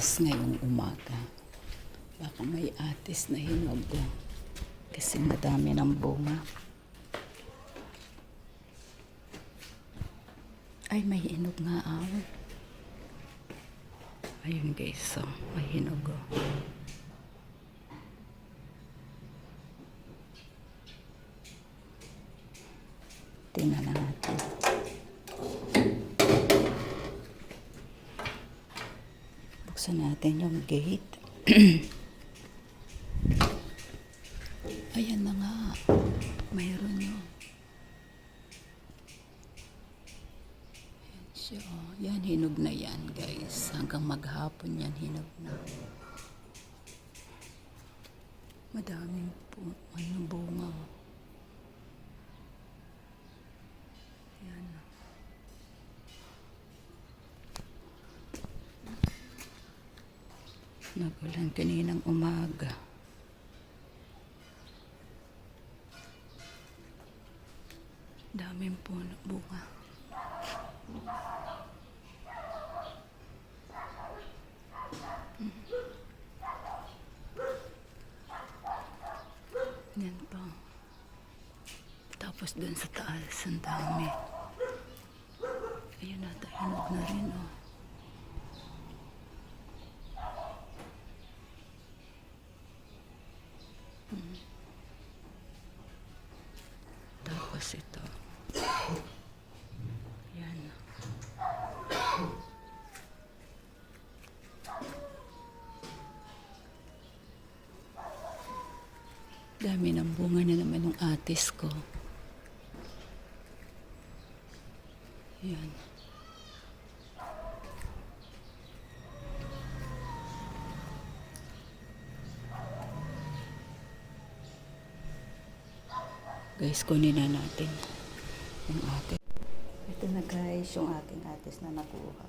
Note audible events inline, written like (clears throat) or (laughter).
atis ngayong umaga. Baka may atis na hinog kasi madami ng bunga. Ay, may hinog nga awon. Ayun guys, so, may hinog oh. Tingnan natin. Buksan natin yung gate. (clears throat) Ayan na nga. Mayroon yun. Ayan siya. oh. Yan, hinog na yan, guys. Hanggang maghapon yan, hinog na. Madaming po, ano, bunga. oh. Nagulan kaninang umaga. Daming puno bunga. Yan pa. Tapos dun sa taas, ang dami. Ayun na, hinog na rin, oh. Tapos ito. Yan. Dami ng bunga na naman ng atis ko. Yan. Guys, kunin na natin yung atin. Ito na guys, yung aking atis na nakuha.